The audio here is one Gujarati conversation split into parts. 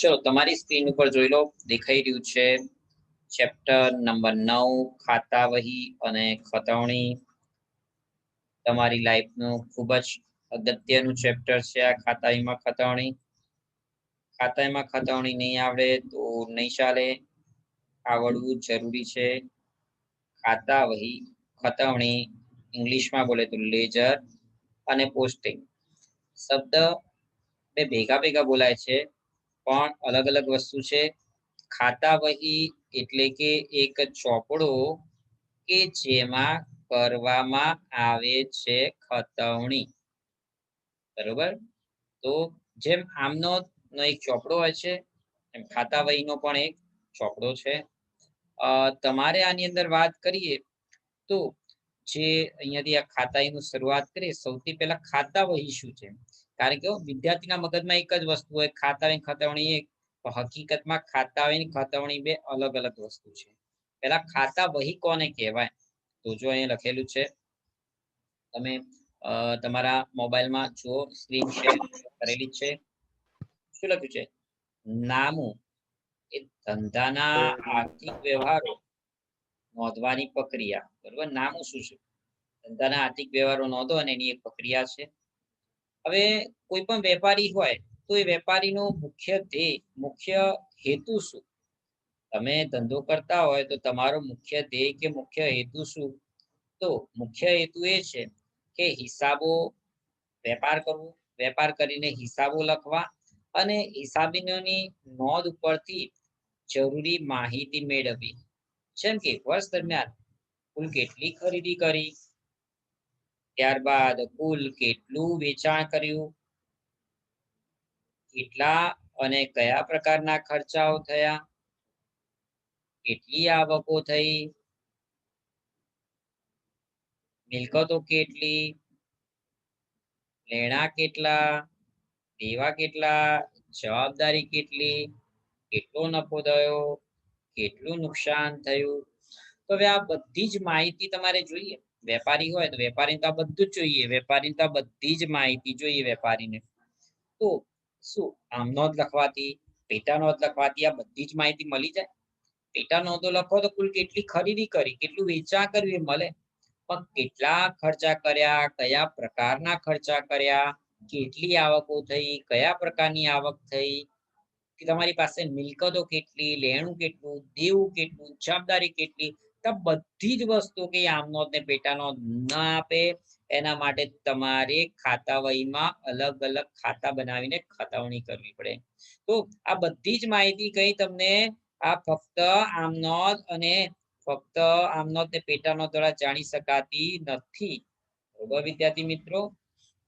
ચલો, તમારી સ્ક્રીન ઉપર જોઈ લો. દેખાઈ રહ્યું છે ચેપ્ટર નંબર નવ ખાતા વહી અને ખતવણી. તમારી લાઈફનું ખૂબ જ અગત્યનું ચેપ્ટર છે આ ખાતાઈમાં ખતવણી. ખાતાઈમાં ખતવણી નહીં આવડે તો નહીં ચાલે. આવડવું જરૂરી છે. ખાતા વહી ખતવણી, ઇંગ્લિશમાં બોલે તો લેજર અને પોસ્ટિંગ. શબ્દ બે ભેગા ભેગા બોલાય છે. પણ અલગ અલગ વસ્તુ છે. ખાતા વહી એટલે કે એક ચોપડો કે જેમાં કરવામાં આવે છે ખતવણી. બરોબર? તો જેમ આમનો એક ચોપડો હોય છે, એમ ખાતા વહીનો પણ એક ચોપડો છે. તમારે આની અંદર વાત કરીએ તો જે અહીંયાથી આ ખાતાઈનું શરૂઆત કરીએ, સૌથી પહેલા ખાતા વહી શું છે? કારણ કે વિદ્યાર્થીના મગજમાં એક જ વસ્તુ હોય ખાતા ખતવણી એક હકીકતમાં ખાતા ખતવણી બે અલગ અલગ વસ્તુ છે. પેલા ખાતા વહી કોને કહેવાય? તો જો અહીંયા લખેલું છે, તમે તમારા મોબાઈલમાં જો સ્ક્રીન શેર કરેલી છે. શું લખ્યું છે? નામું એ ધંધાના આર્થિક વ્યવહારો નોંધવાની પ્રક્રિયા. બરોબર? નામું શું છે? ધંધાના આર્થિક વ્યવહારો નોંધો અને એની એક પ્રક્રિયા છે. હવે કોઈ પણ વેપારી હોય, તો એ વેપારીનો મુખ્ય ધ્યેય મુખ્ય હેતુ શું? તમે ધંધો કરતા હોય તો તમારો મુખ્ય ધ્યેય કે મુખ્ય હેતુ શું? તો મુખ્ય હેતુ એ છે કે હિસાબો, વેપાર કરવો, વેપાર કરીને હિસાબો લખવા અને હિસાબીનોની નોંધ ઉપરથી જરૂરી માહિતી મેળવવી. જેમ કે વર્ષ દરમિયાન કુલ કેટલી ખરીદી કરી? ત્યારબાદ કુલ કેટલું વેચાણ કર્યું? કેટલા અને કયા પ્રકારના ખર્ચાઓ થયા? કેટલી આવકો થઈ? મિલકતો કેટલી? લેણા કેટલા? દેવા કેટલા? જવાબદારી કેટલી? કેટલો નફો થયો? કેટલું નુકસાન થયું? તો હવે આ બધી જ માહિતી તમારે જોઈએ. વેપારી હોય તો વેપારીને તો આ બધું જ જોઈએ. વેપારીને તો આ બધી જ માહિતી જોઈએ વેપારીને. તો શું? આમ નોંધ લખવાથી, પેટા નોંધ લખવાથી આ બધી જ માહિતી મળી જાય? પેટા નોંધો લખો તો કુલ કેટલી ખરીદી કરી, કેટલું વેચાણ કર્યું એ મળે? પણ કેટલા ખર્ચા કર્યા, કયા પ્રકારના ખર્ચા કર્યા, કેટલી આવકો થઈ, કયા પ્રકારની આવક થઈ? કે તમારી પાસે મિલકતો કેટલી, લેણું કેટલું, દેવું કેટલું, જવાબદારી કેટલી? બધી જ વસ્તુ કે આમનો ને પેટાનો ના આપે, એના માટે તમારે ખાતા વહીમાં અલગ અલગ ખાતા બનાવીને ખાતાવણી કરવી પડે. તો આ બધી જ માહિતી કઈ તમને આ ફક્ત આમનોંધ અને ફક્ત આમનોદ ને પેટાનો દ્વારા જાણી શકાતી નથી. બરોબર, વિદ્યાર્થી મિત્રો?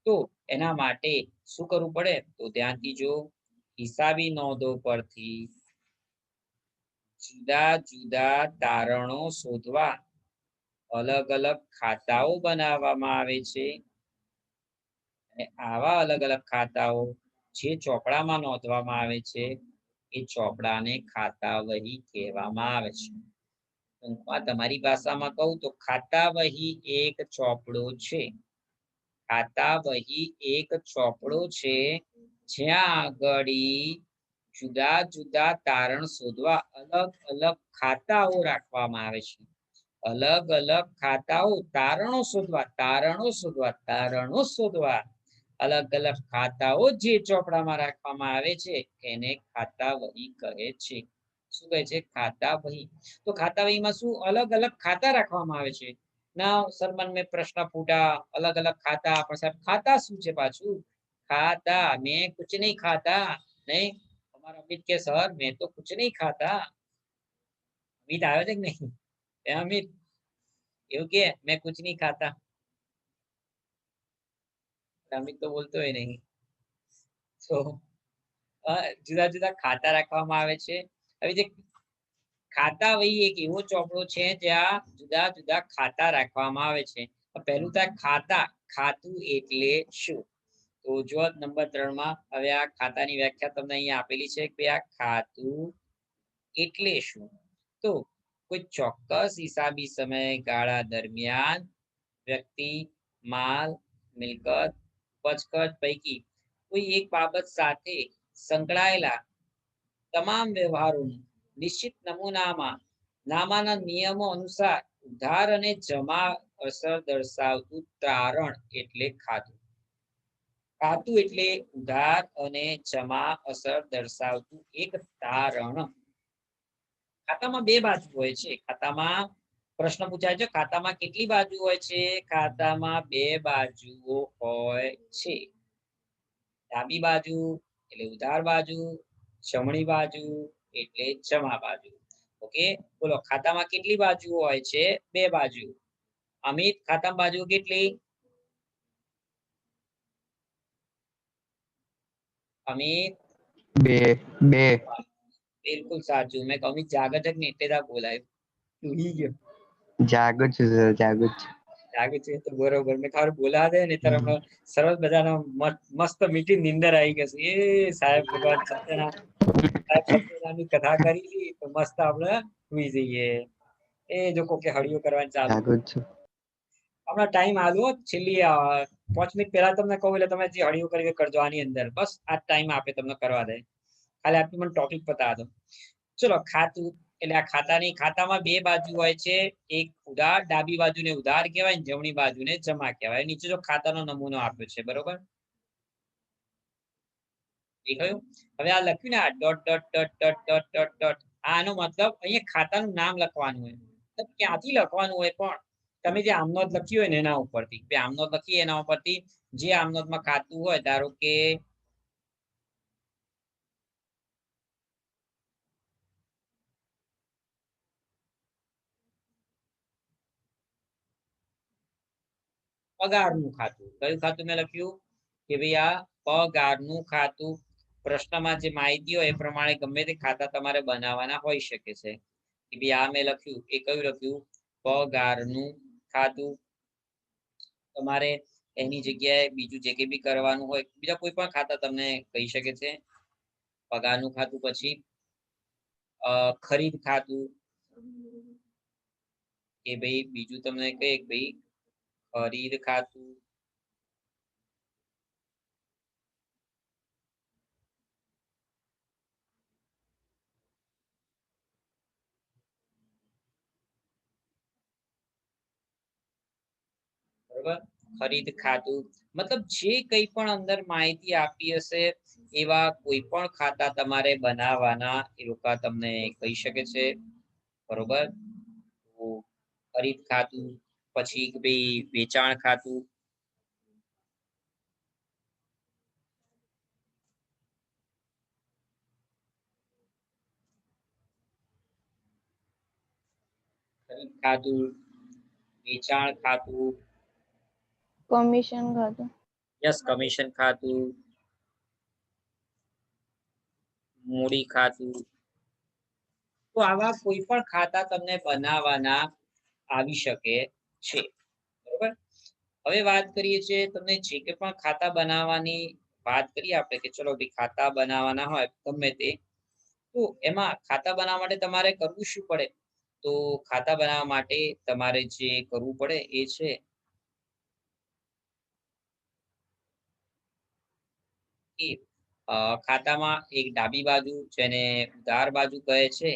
તો એના માટે શું કરવું પડે? તો ધ્યાનથી જો હિસાબી નોંધો પરથી જુદા જુદા તારણો શોધવા અલગ અલગ ખાતાઓ બનાવવામાં આવે છે. આવા અલગ અલગ ખાતાઓ જે ચોપડામાં નોંધવામાં આવે છે, એ ચોપડાને ખાતા વહી કહેવામાં આવે છે. ટૂંકમાં તમારી ભાષામાં કહું તો ખાતા વહી એક ચોપડો છે. ખાતા વહી એક ચોપડો છે. જ્યાં આગળ જુદા જુદા તારણ શોધવા અલગ અલગ ખાતાઓ રાખવામાં આવે છે. અલગ અલગ ખાતાઓ તારણો શોધવા તારણો શોધવા તારણો શોધવા. અલગ અલગ ખાતાઓ જે ચોપડામાં રાખવામાં આવે છે, એને ખાતા વહી કહે છે. શું કહે છે? ખાતા વહી. તો ખાતા વહીમાં શું? અલગ અલગ ખાતા રાખવામાં આવે છે. ના સરમન મેં પ્રશ્ન ફૂટા અલગ અલગ ખાતા. પણ સાહેબ, ખાતા શું છે પાછું? ખાતા. મેં કુછ નહીં ખાતા. નહીં? અમિત કે, સર, મેં તો કુછ નહીં ખાતા અમિત આવ્યો છે કે નહીં? અમિત, એવું કે, મેં કુછ નહીં ખાતા અમિત તો બોલતો હોય નહીં. તો જુદા જુદા ખાતા રાખવામાં આવે છે. હવે જે ખાતા વહી એક એવો ચોપડો છે, જ્યાં જુદા જુદા ખાતા રાખવામાં આવે છે. પહેલું થાય ખાતા, ખાતું એટલે શું? તો જો નંબર ત્રણમાં હવે આ ખાતાની વ્યાખ્યા તમને અહીંયા આપેલી છે કે આ ખાતું એટલે શું? તો કોઈ ચોક્કસ હિસાબી સમયગાળા દરમિયાન વ્યક્તિ, માલ, મિલકત પચકચ પૈકી કોઈ એક બાબત સાથે સંકળાયેલા તમામ વ્યવહારોનું નિશ્ચિત નમૂનામાં નામાના નિયમો અનુસાર ઉધાર અને જમા અસર દર્શાવતું તારણ એટલે ખાતું. ખાતું એટલે ઉધાર અને જમા અસર દર્શાવતું એક તારણ. ખાતામાં બે બાજુ હોય છે. ખાતામાં પ્રશ્ન પૂછાય છે, ખાતામાં કેટલી બાજુ હોય છે? ખાતામાં બે બાજુઓ હોય છે. ડાબી બાજુ એટલે ઉધાર બાજુ, જમણી બાજુ એટલે જમા બાજુ. ઓકે? બોલો, ખાતામાં કેટલી બાજુ હોય છે? બે બાજુ. અમિત, ખાતામાં બાજુ કેટલી? અમિત? બે બે. બિલકુલ સાચું. મેં અમિત જાગત જ ને એટલે બોલાયું. ગયો જાગત છું સર જાગત છું. જાગત છે તો બરોબર. મેં ખાલી બોલા દે ને તરફ સરસ બધાનો મસ્ત- મસ્ત મીઠી નીંદર આવી ગઈ છે. એ સાહેબ ભગવાન સત્યના સાહેબ સત્યનારાયણની કથા કરી. તો મસ્ત આપણે સુઈ જઈએ એ જો કોકે હળિયો કરવાની ચાલુ જાગત છું. હમણાં ટાઈમ આલો છેલ્લી પાંચ મિનિટ પહેલા તમને કહું એટલે તમે જે હળિયું કરી કરજો આની અંદર. બસ, આ ટાઈમ આપે તમને કરવા દે. ખાલી આટલું મને ટોપિક પતા દો. ચલો, ખાતું, એટલે આ ખાતાની, ખાતામાં બે બાજુ હોય છે. એક ઉધાર, ડાબી બાજુને ઉધાર કહેવાય ને જમણી બાજુને જમા કહેવાય. નીચે જો ખાતાનો નમૂનો આપ્યો છે, બરોબર? હવે આ લખ્યું ને આ dot dot dot dot dot dot dot આનો મતલબ અહીંયા ખાતાનું નામ લખવાનું હોય. ક્યાંથી લખવાનું હોય પણ? તમે જે આમનોંધ લખી હોય ને એના ઉપરથી બે આમનોંધ લખી એના ઉપરથી, જે આમનોંધમાં ખાતું હોય, ધારો કે પગારનું ખાતું. કયું ખાતું મેં લખ્યું? કે ભાઈ આ પગારનું ખાતું. પ્રશ્નમાં જે માહિતી હોય એ પ્રમાણે ગમે તે ખાતા તમારે બનાવવાના હોઈ શકે છે. કે ભાઈ આ મેં લખ્યું, એ કયું લખ્યું? પગારનું ખાતું તમારે એની જગ્યાએ બીજું જે કંઈ બી કરવાનું હોય, બીજા કોઈ પણ ખાતા તમને કહી શકે છે. પગારનું ખાતું પછી ખરીદ ખાતું કે ભાઈ બીજું તમને કહે ભાઈ ખરીદ ખાતું બરોબર ખરીદ ખાતું મતલબ જે કંઈ પણ અંદર માહિતી આપી હશે, એવા કોઈ પણ ખાતા તમારે બનાવવાના, એ લોકો તમને કહી શકે છે. બરોબર? ખરીદ ખાતું પછી ભાઈ વેચાણ ખાતું ખરીદ ખાતું વેચાણ ખાતું કમિશન ખાતું યસ કમિશન ખાતું મૂડી ખાતું તો આવા કોઈ પણ ખાતા તમને બનાવવાના આવી શકે છે. બરોબર? હવે વાત કરીએ છીએ તમને જે કે પણ ખાતા બનાવવાની વાત કરીએ આપણે કે ચલો ભાઈ ખાતા બનાવવાના હોય ગમે તે. તો એમાં ખાતા બનાવવા માટે તમારે કરવું શું પડે? તો ખાતા બનાવવા માટે તમારે જે કરવું પડે એ છે કે અ, ખાતામાં એક ડાબી બાજુ જેને ઉધાર બાજુ કહે છે?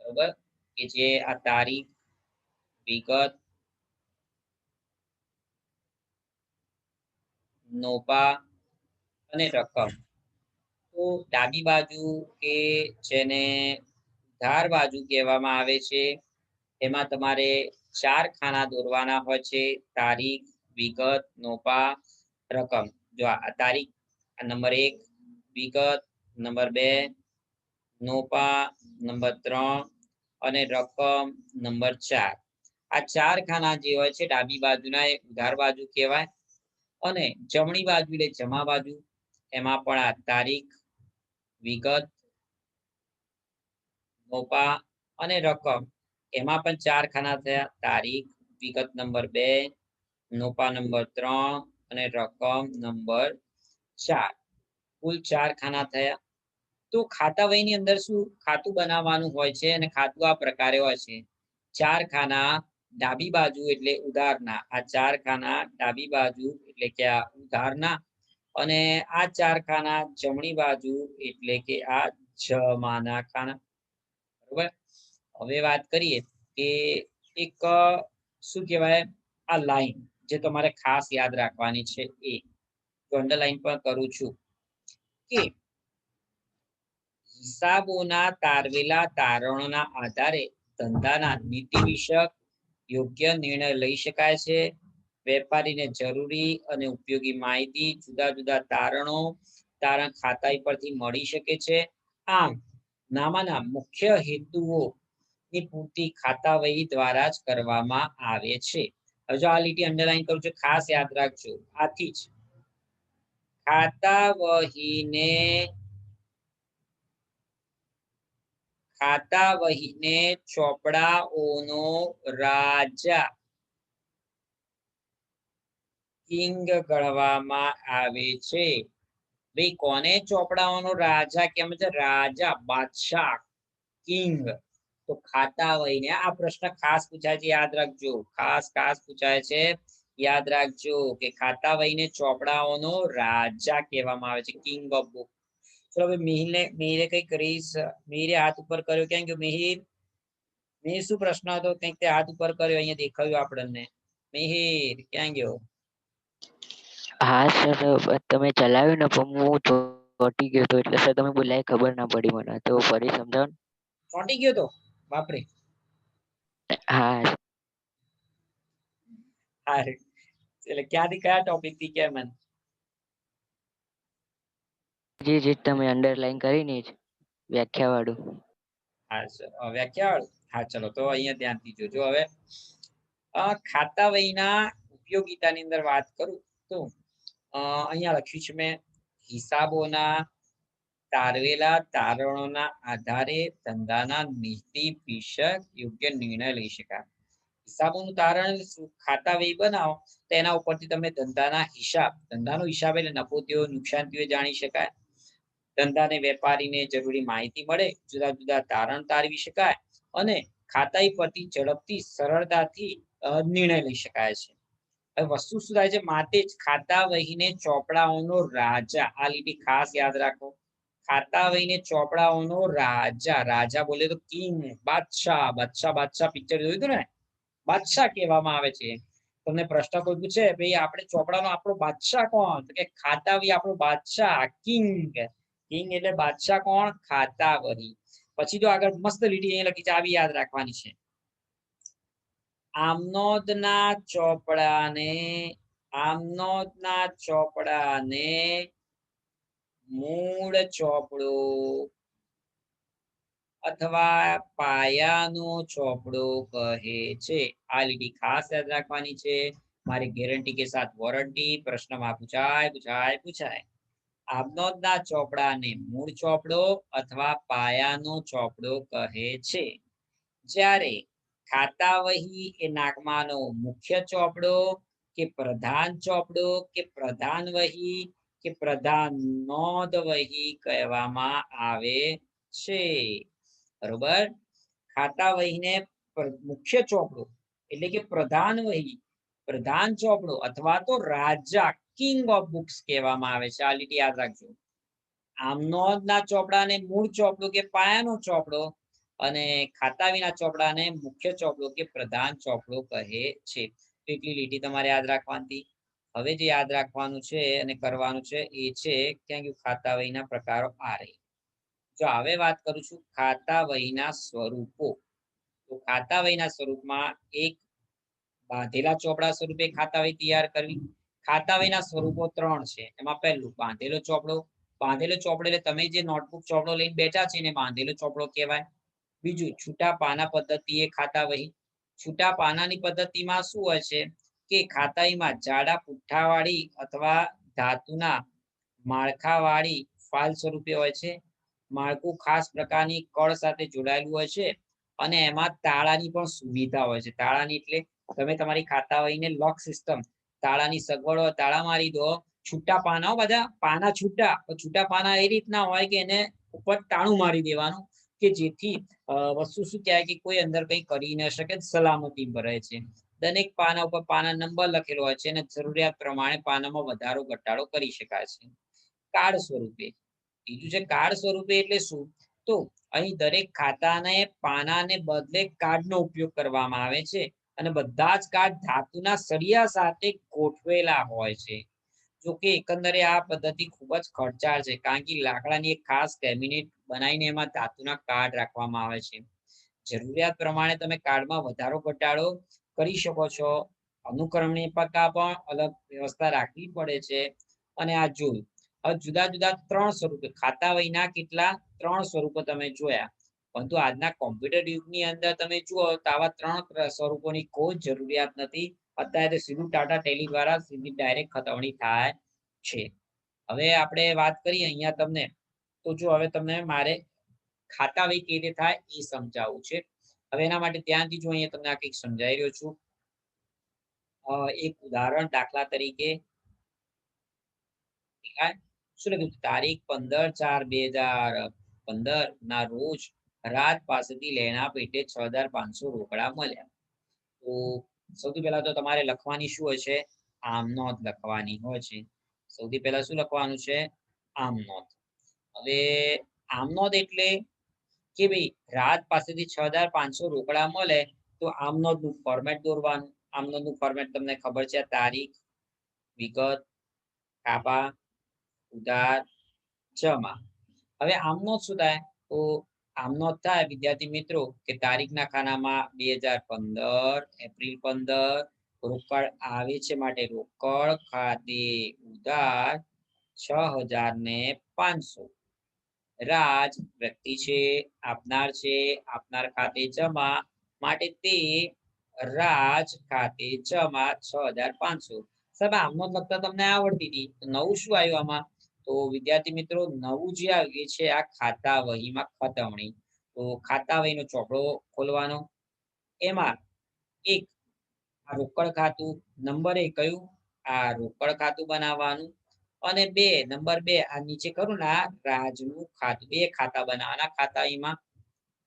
બરોબર. કે જે આ તારીખ, વિગત, નોપા અને રકમ. તો ડાબી બાજુ કે જેને ધાર બાજુ કહેવામાં આવે છે. એમાં તમારે ચાર ખાના દોરવાના હોય છે. તારીખ, વિગત, નોપા, રકમ. જો આ તારીખ નંબર એક, વિગત, નંબર બે, નોપા, નંબર ત્રણ અને રકમ નંબર ચાર. આ ચાર ખાના જે હોય છે, ડાબી બાજુના એ ઉધાર બાજુ કહેવાય અને જમણી બાજુ એટલે જમા બાજુ. એમાં પણ આ તારીખ, વિગત, નોપા અને રકમ એમાં પણ ચાર ખાના થયા. તારીખ, વિગત નંબર બે, નોપા નંબર ત્રણ અને રકમ નંબર ચાર. કુલ ચાર ખાના થયા. તો ખાતા વહીની અંદર શું? ખાતું બનાવવાનું હોય છે અને ખાતું આ પ્રકારે હોય છે. ચાર ખાના ડાબી બાજુ એટલે ઉધારના આ ચાર ખાના ડાબી બાજુ એટલે કે આ ઉધારના. અને આ ચાર ખાના જમણી બાજુ એટલે કે આ જમાના ખાના. બરોબર? હવે વાત કરીએ કે એક શું કહેવાય? આ લાઈન જે તમારે ખાસ યાદ રાખવાની છે એ. અંડરલાઈન પણ કરું છું કે હિસાબોના તારવેલા તારણોના આધારે ધંધાના નીતિ વિષયક યોગ્ય નિર્ણય લઈ શકાય છે. વેપારીને જરૂરી અને ઉપયોગી માહિતી જુદા જુદા તારણો તારણ ખાતા પરથી મળી શકે છે. આમ, નામાના મુખ્ય હેતુઓ ની પૂર્તિ ખાતા વહી દ્વારા જ કરવામાં આવે છે. હવે જો આ લીટી અંડરલાઈન કરું છું, ખાસ યાદ રાખજો, આથી જ ખાતા વહીને ખાતા વહીને ચોપડાઓનો રાજા કિંગ ગણવામાં આવે છે. ભાઈ, કોને ચોપડાઓનો રાજા કેમ છે? રાજા, બાદશાહ, કિંગ. તો ખાતા વહીને આ પ્રશ્ન ખાસ પૂછાય છે યાદ રાખજો. ખાસ ખાસ પૂછાય છે યાદ રાખજો કે ખાતા વહીને ચોપડાઓનો રાજા કહેવામાં આવે છે કિંગ ઓફ બુક ચલો હવે મિહિરને મિહિરે કંઈક રીસ મિહિરે હાથ ઉપર કર્યો કેમ કે મિહિર મિહિર શું પ્રશ્ન હતો? કંઈક તે હાથ ઉપર કર્યો અહીંયા દેખાયું આપણને. મિહિર ક્યાં ગયો? હા સર તમે ચલાવ્યું ને પણ હું ચોટી ચોંટી ગયો હતો એટલે સર તમે બોલાય ખબર ના પડી મને. તો ફરી સમજાવો ચોટી ગયો તો? બાપરે. હા હા એટલે ક્યાંથી કયા ટોપિકથી કે મન? જે જે તમે અંડરલાઈન કરીને જ વ્યાખ્યા વાળું હા સર. વ્યાખ્યા વાળું? હા ચલો તો અહીંયા ધ્યાનથી જોજો હવે. ખાતા વહીના ઉપયોગિતાની અંદર વાત કરું તો અહીંયા લખ્યું છે મેં હિસાબોના તારવેલા તારણોના આધારે ધંધાના નીતિ વિષયક યોગ્ય નિર્ણય લઈ શકાય. હિસાબોનું તારણ ખાતા વહી બનાવો. તો ઉપરથી તમે ધંધાના હિસાબ, ધંધાનો હિસાબ એટલે નફો થયો જાણી શકાય. ધંધાને વેપારીને જરૂરી માહિતી મળે, જુદા જુદા તારણ તારવી શકાય અને ખાતાઈ પરથી ઝડપથી, સરળતાથી નિર્ણય લઈ શકાય છે. હવે વસ્તુ શું થાય છે? માટે જ ખાતા વહીને ચોપડાઓનો રાજા. આ લીટી ખાસ યાદ રાખો. ખાતા વહીને ચોપડાઓનો રાજા રાજા બોલે તો કિંગ, બાદશાહ બાદશાહ બાદશાહ પિક્ચર જોયું હતું ને? બાદશાહ કહેવામાં આવે છે. તમને પ્રશ્ન કોઈ પૂછે, ભાઈ, આપણે ચોપડાનો આપણો બાદશાહ કોણ? તો કે ખાતા વહી આપણો બાદશાહ, કિંગ. કિંગ એટલે બાદશાહ કોણ? ખાતા વહી પછી તો આગળ મસ્ત લીટી અહીંયા લખી છે, આવી યાદ રાખવાની છે. આમનોદના ચોપડાને આમનોદના ચોપડાને મૂળ ચોપડો. અથવા પાયાનો ચોપડો કહે છે. આ લીટી ખાસ યાદ રાખવાની છે. મારી ગેરંટી કે સાથ વોરંટી પ્રશ્નમાં પૂછાય પૂછાય પૂછાય. આબનોદના ચોપડાને મૂળ ચોપડો અથવા પાયાનો ચોપડો કહે છે. જ્યારે ખાતા વહી એ નાગમાનો મુખ્ય ચોપડો કે પ્રધાન ચોપડો કે પ્રધાન વહી કે પ્રધાન નોંધ કહેવામાં આવે છે. બરોબર? ખાતા વહીને મુખ્ય ચોપડો, એટલે કે પ્રધાન વહી, પ્રધાન ચોપડો અથવા તો રાજા કિંગ ઓફ બુક્સ કહેવામાં આવે છે. આ લીટી યાદ રાખજો. આમ નોંધના ચોપડાને મૂળ ચોપડો કે પાયાનો ચોપડો અને ખાતા વિના ચોપડાને મુખ્ય ચોપડો કે પ્રધાન ચોપડો કહે છે. કેટલી લીટી તમારે યાદ રાખવાની હવે જે યાદ રાખવાનું છે અને કરવાનું છે એ છે ક્યાં ખાતા વહીના પ્રકારો આ રહી. જો હવે વાત કરું છું ખાતા વહીના સ્વરૂપો. તો ખાતા વહીના સ્વરૂપમાં એક બાંધેલા ચોપડા સ્વરૂપે ખાતા વહી તૈયાર કરવી. ખાતા વહીના સ્વરૂપો ત્રણ છે. એમાં પહેલું બાંધેલો ચોપડો. બાંધેલો ચોપડો એટલે તમે જે નોટબુક ચોપડો લઈને બેઠા છે એને બાંધેલો ચોપડો કહેવાય. બીજું છૂટા પાના પદ્ધતિ એ ખાતા વહી છૂટા પાનાની પદ્ધતિમાં શું હોય છે? કે ખાતાઈમાં જાડા પુઠ્ઠાવાળી અથવા ધાતુના માળખાવાળી ફાઇલ સ્વરૂપે હોય છે. માળખું ખાસ પ્રકારની કળ સાથે જોડાયેલું હોય છે અને એમાં તાળાની પણ સુવિધા હોય છે. તાળાની એટલે તમે તમારી ખાતા વહીને લોક સિસ્ટમ. તાળાની સગવડ હોય તાળા મારી દો, છૂટા પાના બધા પાના છૂટા. છૂટા પાના એ રીતના હોય કે એને ઉપર તાણું મારી દેવાનું કે જેથી વસ્તુ શું કહેવાય કે કોઈ અંદર કંઈ કરી ન શકે, સલામતી રહે છે. દરેક પાના ઉપર પાના નંબર લખેલો હોય છે અને જરૂરિયાત પ્રમાણે પાનામાં વધારો ઘટાડો કરી શકાય છે. કાર્ડ સ્વરૂપે. બીજું છે કાર્ડ સ્વરૂપે એટલે શું? તો અહીં દરેક ખાતાને પાનાને બદલે કાર્ડનો ઉપયોગ કરવામાં આવે છે અને બધા જ કાર્ડ ધાતુના સળિયા સાથે ગોઠવેલા હોય છે. જો કે એકંદરે આ પદ્ધતિ ખૂબ જ ખર્ચાળ છે કારણ કે લાકડાની એક ખાસ કેબિનેટ બનાવીને એમાં ધાતુના કાર્ડ રાખવામાં આવે છે. જરૂરિયાત પ્રમાણે તમે કાર્ડમાં વધારો ઘટાડો કરી શકો છો. અનુકરણની પકા પણ અલગ વ્યવસ્થા રાખવી પડે છે. અને આ જોયું હવે જુદા જુદા ત્રણ સ્વરૂપે, ખાતા વહીના કેટલા? ત્રણ સ્વરૂપો તમે જોયા. પરંતુ આજના કોમ્પ્યુટર યુગની અંદર તમે જુઓ તો આવા ત્રણ સ્વરૂપોની કોઈ જરૂરિયાત નથી. અત્યારે સીધું ટાટા ટેલી દ્વારા સીધી ડાયરેક્ટ ખતવણી થાય છે. હવે આપણે વાત કરીએ અહીંયા તમને. તો જો હવે તમને મારે ખાતા વહી કેવી રીતે થાય એ સમજાવવું છે. હવે એના માટે ત્યાંથી જો અહીંયા તમને આ કંઈક સમજાવી રહ્યો છું એક ઉદાહરણ દાખલા તરીકે શું લખ્યું? તારીખ પંદર ચાર બે હજાર પંદર ના રોજ રાજ પાસેથી લેણા પેટે છ હજાર પાંચસો રોકડા મળ્યા. તો સૌથી પહેલા તો તમારે લખવાની શું છે? આમ નોંધ લખવાની હોય છે. સૌથી પહેલા શું લખવાનું છે? આમ નોંધ. હવે આમ નોંધ એટલે કે ભાઈ રાજ પાસેથી છ હજાર પાંચસો રોકડા મળે તો આમ ફોર્મેટ દોરવાનું? આમ ફોર્મેટ તમને ખબર છે? તારીખ, વિગત કાપા ઉધાર, જમા. હવે આમ શું થાય તો આમનો નોંધ થાય, વિદ્યાર્થી મિત્રો, કે તારીખના ખાનામાં બે હજાર પંદર, એપ્રિલ પંદર, રોકડ આવે છે માટે રોકડ, ખાતે ઉધાર, છ હજાર ને પાંચસો. રાજ, વ્યક્તિ છે, આપનાર છે, આપનાર ખાતે જમા માટે તે રાજ ખાતે જમા છ હજાર પાંચસો. સાહેબ આમનો લગતા તમને આવડતી હતી. નવું શું આવ્યું આમાં? તો વિદ્યાર્થી મિત્રો, નવું જે આવ્યું છે આ ખાતા વહીમાં ખતવણી. તો ખાતા વહીનો ચોપડો ખોલવાનો. એમાં એક આ રોકડ ખાતું, નંબર એ કયું? આ રોકડ ખાતું બનાવવાનું. અને બે, નંબર બે, આ નીચે કરું ને રાજનું ખાતું, બે ખાતા બનાવવાના ખાતા એમાં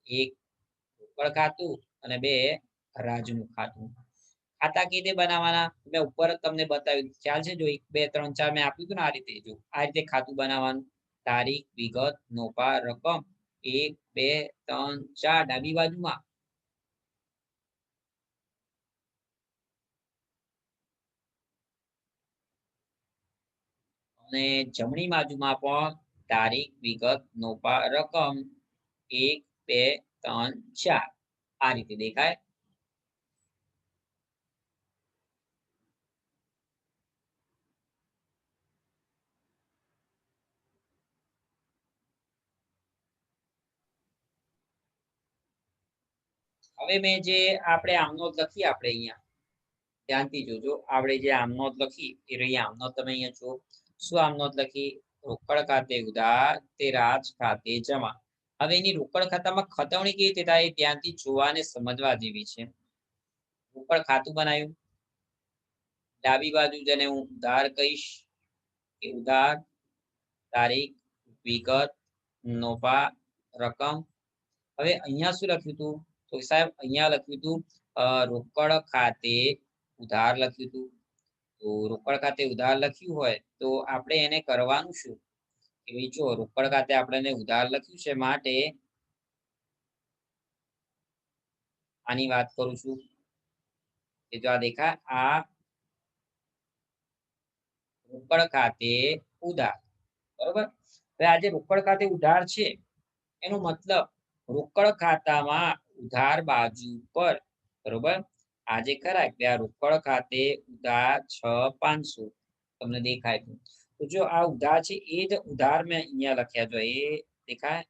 એક રોકડ ખાતું અને બે રાજનું ખાતું. ખાતા કઈ રીતે બનાવવાના મેં ઉપર તમને બતાવ્યું. ખ્યાલ છે જો એક, બે, ત્રણ, ચાર મેં આપ્યું હતું ને આ રીતે, જો આ રીતે ખાતું બનાવવાનું. તારીખ, વિગત નોપા રકમ, એક, બે, ત્રણ, ચાર, ડાબી બાજુમાં. અને જમણી બાજુમાં પણ તારીખ, વિગત, નોપા, રકમ, એક, બે, ત્રણ, ચાર. આ રીતે દેખાય. હવે મેં જે આપણે આમનોંધ લખી આપણે અહીંયા. ધ્યાનથી જોજો, આપણે જે આમનોંધ લખી, એ રહી આમનોંધ તમે અહીંયા જુઓ. શું આમનોંધ લખી રોકડ ખાતે ઉધાર તે રાજ ખાતે જમા. હવે એની રોકડ ખાતામાં ખતવણી કેવી રીતે થાય ત્યાંથી જોવા અને સમજવા જેવી છે. રોકડ ખાતું બનાવ્યું. ડાબી બાજુ જેને હું ઉધાર કહીશ કે ઉધાર, તારીખ, વિગત નોપા રકમ. હવે અહીંયા શું લખ્યું હતું? તો સાહેબ, અહીંયા લખ્યું હતું રોકડ ખાતે ઉધાર લખ્યું હતું. તો રોકડ ખાતે ઉધાર લખ્યું હોય તો આપણે એને કરવાનું શું? કે જો રોકડ ખાતે આપણે ઉધાર લખ્યું છે માટે આની વાત કરું છું. કે જો આ દેખાય આ રોકડ ખાતે ઉધાર, બરોબર? હવે આ રોકડ ખાતે ઉધાર છે, એનો મતલબ રોકડ ખાતામાં ઉધાર બાજુ પર, બરોબર? આજે કરાય એટલે આ રોકડ ખાતે ઉધાર છ પાંચસો તમને દેખાય તો જો આ ઉધાર છે, એ જ ઉધાર મેં અહીંયા લખ્યા જો એ દેખાય?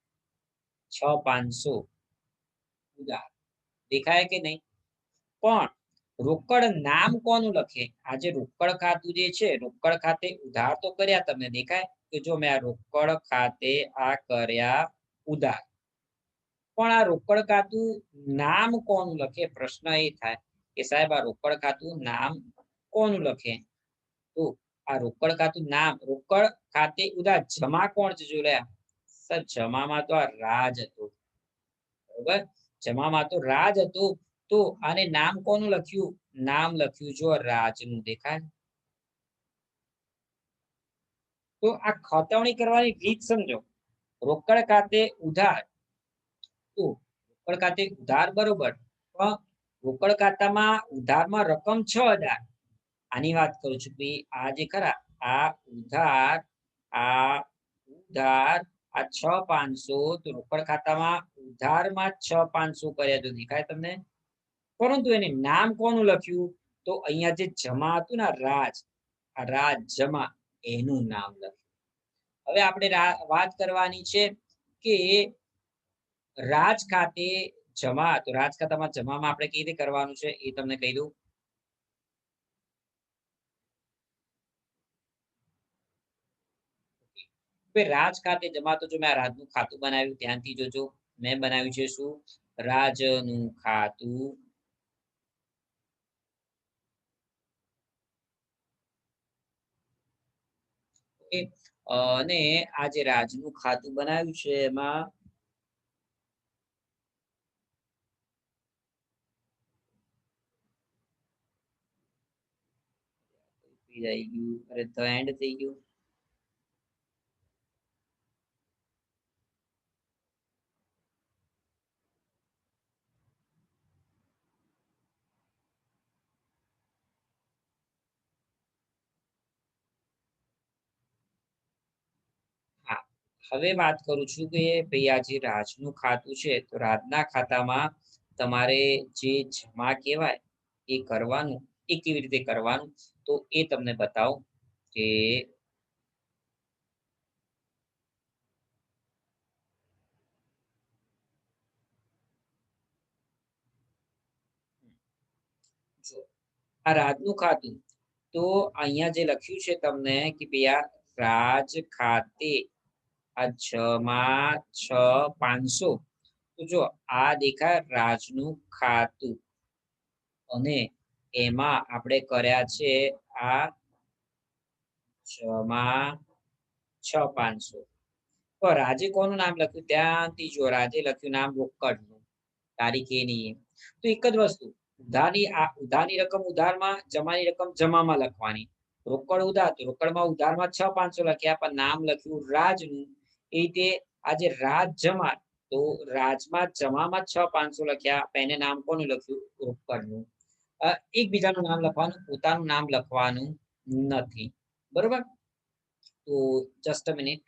છ પાંચસો ઉધાર. દેખાય કે નહીં? પણ રોકડ નામ કોનું લખે? આજે રોકડ ખાતું જે છે, રોકડ ખાતે ઉધાર તો કર્યા તમને દેખાય? કે જો મેં આ રોકડ ખાતે આ કર્યા ઉધાર. પણ આ રોકડ ખાતું નામ કોનું લખે? પ્રશ્ન એ થાય કે સાહેબ, આ રોકડ ખાતું નામ કોનું લખે? તો આ રોકડ ખાતું નામ, રોકડ ખાતે ઉદા જમા કોણ છે જોયા સર, જમામાં તો આ રાજ હતો. બરોબર? જમામાં તો રાજ હતું. તો આને નામ કોનું લખ્યું? નામ લખ્યું જો રાજનું દેખાય. તો આ ખતવણી કરવાની રીત સમજો. રોકડ ખાતે ઉધાર. તો રોકડ ખાતે ઉધાર બરોબર. પણ રોકડ ખાતામાં ઉધારમાં રકમ છ હજાર. આની વાત કરું છું કે આ જે ખરા, આ ઉધાર આ ઉધાર, આ છ પાંચસો તો રોકડ ખાતામાં ઉધારમાં છ પાંચસો કર્યા તો દેખાય તમને? પરંતુ એને નામ કોનું લખ્યું? તો અહીંયા જે જમા હતું ને રાજ, આ રાજ જમા, એનું નામ લખ્યું. હવે આપણે વાત કરવાની છે કે રાજ ખાતે જમા, તો રાજખાતામાં જમામાં આપણે કેવી રીતે કરવાનું છે એ તમને કહી દઉં. રાજ ખાતે જમા, તો જો મેં રાજનું ખાતું બનાવ્યું, ત્યાંથી જોજો મેં બનાવ્યું છે શું? રાજનું ખાતું. અને આ જે રાજનું ખાતું બનાવ્યું છે એમાં થઈ ગયું. અરે તો એન્ડ થઈ ગયું. હવે વાત કરું છું કે ભાઈ આ જે રાજનું ખાતું છે, તો રાજના ખાતામાં તમારે જે જમા કહેવાય એ કરવાનું. એ કેવી રીતે કરવાનું? તો એ તમને બતાવું કે આ રાજનું ખાતું. તો અહીંયા જે લખ્યું છે તમને કે ભાઈ આ રાજ ખાતે આ જમા છ પાંચસો. તો જો, આ દેખાય રાજનું ખાતું. અને એમાં આપણે કર્યા છે આ છમાં છ પાંચસો. તો રાજે કોનું નામ લખ્યું? ત્યાંથી જો રાજે લખ્યું નામ રોકડનું. તારીખ એની. તો એક જ વસ્તુ, ઉધારની ઉધારની રકમ ઉધારમાં, જમાની રકમ જમામાં લખવાની. રોકડ ઉધાર તો રોકડમાં ઉધારમાં છ પાંચસો લખ્યા, પણ નામ લખ્યું રાજનું. એ રીતે આજે રાજ જમા તો રાજમાં જમામાં છ પાંચસો લખ્યા એને નામ કોનું લખ્યું? રોકડનું. એકબીજાનું નામ લખવાનું પોતાનું નામ લખવાનું નથી. બરોબર? તો જસ્ટ મિનિટ